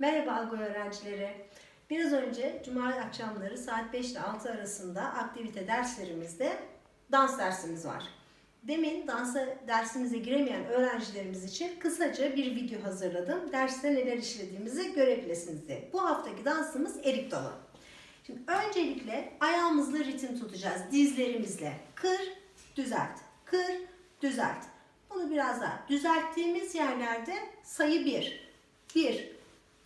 Merhaba AGO öğrencileri. Biraz önce cuma akşamları saat 5 ile 6 arasında aktivite derslerimizde dans dersimiz var. Demin dansa dersimize giremeyen öğrencilerimiz için kısaca bir video hazırladım. Derste neler işlediğimizi görebilirsiniz diye. Bu haftaki dansımız erik dalı. Şimdi öncelikle ayağımızla ritim tutacağız dizlerimizle. Kır, düzelt, kır, düzelt. Bunu biraz daha düzelttiğimiz yerlerde sayı 1. 1,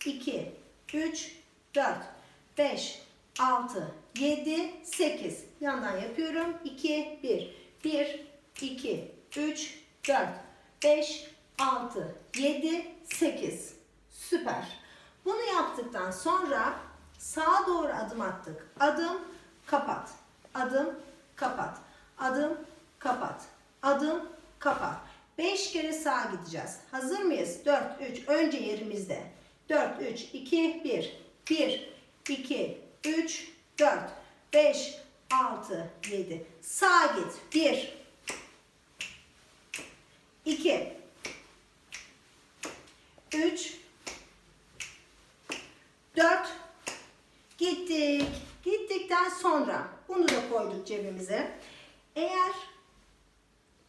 2, 3, 4, 5, 6, 7, 8. Yandan yapıyorum. 2, 1, 1, 2, 3, 4, 5, 6, 7, 8. Süper. Bunu yaptıktan sonra sağa doğru adım attık. Adım, kapat. Adım, kapat. Adım, kapat. Adım, kapat. 5 kere sağa gideceğiz. Hazır mıyız? 4, 3. Önce yerimizde. 4, 3, 2, 1. 1, 2, 3, 4, 5, 6, 7. Sağa git. 1, 2, 3, 4, gittik. Gittikten sonra bunu da koyduk cebimize. Eğer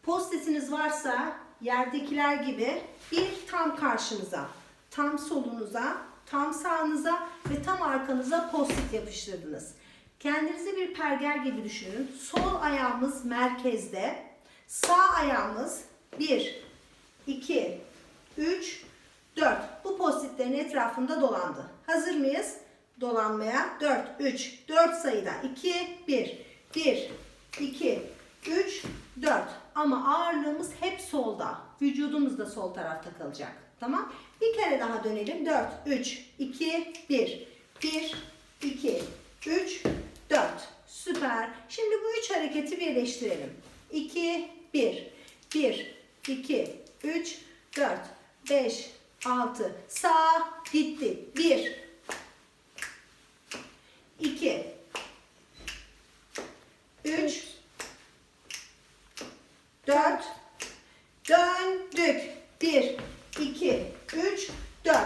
Postitiniz varsa yerdekiler gibi bir tam karşınıza, tam solunuza, tam sağınıza ve tam arkanıza postit yapıştırdınız. Kendinizi bir pergel gibi düşünün. Sol ayağımız merkezde, sağ ayağımız 1, 2, 3, 4. Bu postitlerin etrafında dolandı. Hazır mıyız? Dolanmaya 4, 3, 4 sayıda 2, 1, 1, 2, 3, 4. Ama ağırlığımız hep solda. Vücudumuz da sol tarafta kalacak. Tamam? Bir kere daha dönelim. 4, 3, 2, 1. 1, 2, 3, 4. Süper. Şimdi bu üç hareketi birleştirelim. 2, 1. 1, 2, 3, 4, 5, 6. Sağ gitti. 1, 2, 3, 4 döndük. 1 2 3 4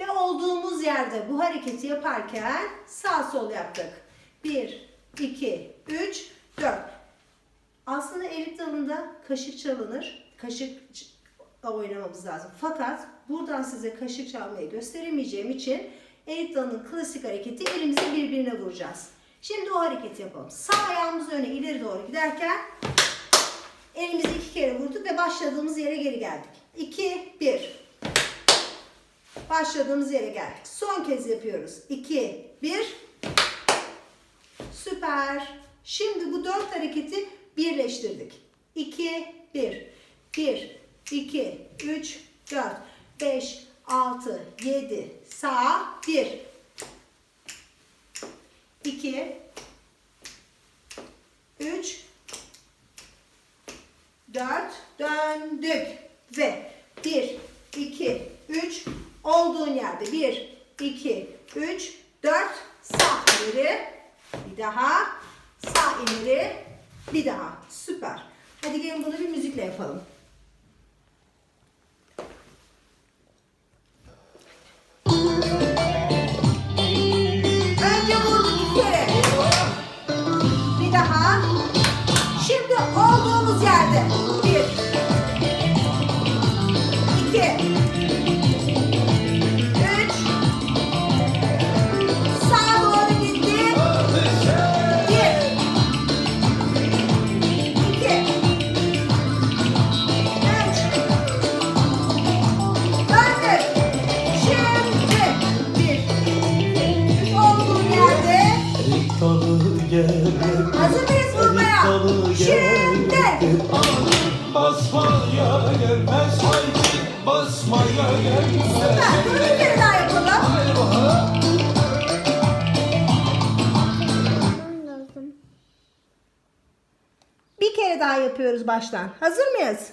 ve olduğumuz yerde bu hareketi yaparken sağ sol yaptık. 1 2 3 4 Aslında erik dalında kaşık çalınır. Kaşık oynamamız lazım. Fakat buradan size kaşık çalmayı gösteremeyeceğim için erik dalının klasik hareketi elimizi birbirine vuracağız. Şimdi o hareketi yapalım. Sağ ayağımız öne ileri doğru giderken Elimizi iki kere vurduk ve başladığımız yere geri geldik. 2, 1. Başladığımız yere geldik. Son kez yapıyoruz. 2, 1. Süper. Şimdi bu dört hareketi birleştirdik. 2, 1. 1, 2, 3, 4, 5, 6, 7. Sağ. 1. 2, 3, 4 döndük ve 1 2 3 yerde 1 2 3 4 sağ ileri. Bir daha. Sağ ileri. Bir daha. Süper. Hadi gelin bunu bir müzikle yapalım. Önce vurduk iki kere bir daha. Şimdi olduğumuz yerde. Basmaya gelmez haydi. Basmaya bir kere daha yapalım. Bir kere daha yapıyoruz baştan. Hazır mıyız?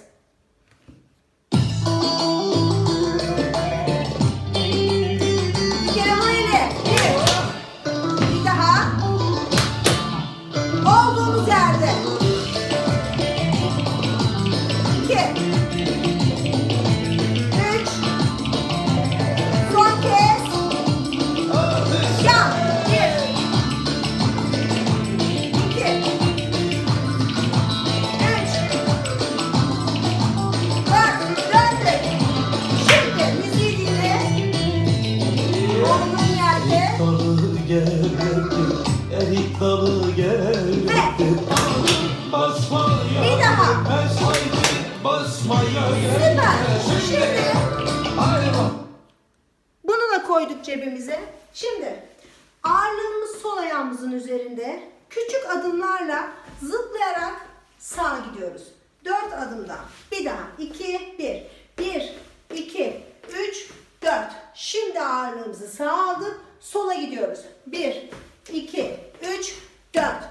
Basmaya Süper. Şimdi Bunu da koyduk cebimize. Şimdi ağırlığımız sol ayağımızın üzerinde. Küçük adımlarla zıplayarak sağa gidiyoruz. Dört adımda. Bir daha. iki, bir. Bir, iki, üç, dört. Şimdi ağırlığımızı sağa aldık. Sola gidiyoruz. Bir, iki, üç, dört.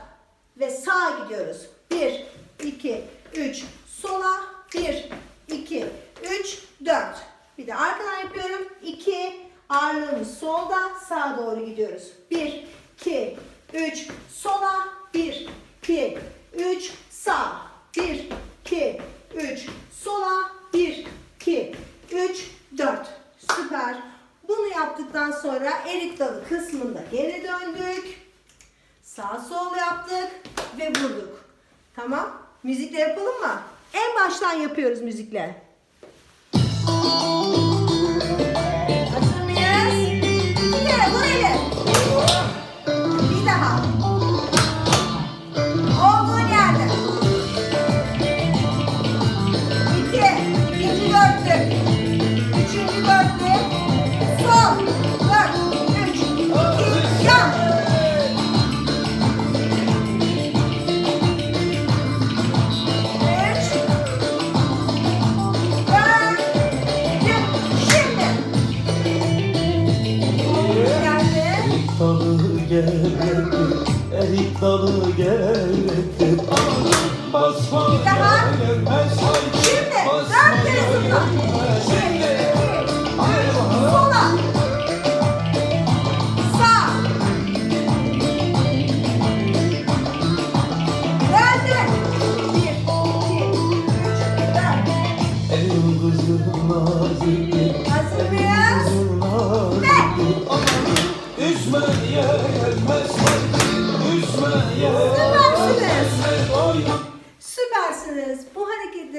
Ve sağa gidiyoruz. Bir, iki, üç. Sola. Bir, iki, üç, dört. Bir de arkadan yapıyorum. 2 ağırlığımız solda gidiyoruz. 1 2 3 sola 1 2 3 sağ 1 2 3 sola 1 2 3 4 süper. Bunu yaptıktan sonra erik dalı kısmında geri döndük. Sağ sol yaptık ve vurduk. Tamam. Müzikle yapalım mı? En baştan yapıyoruz müzikle.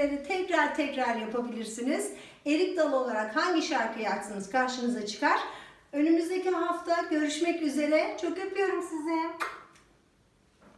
Hareketleri tekrar tekrar yapabilirsiniz. Erik Dalı olarak hangi şarkıyı açsanız karşınıza çıkar. Önümüzdeki hafta görüşmek üzere. Çok öpüyorum sizi.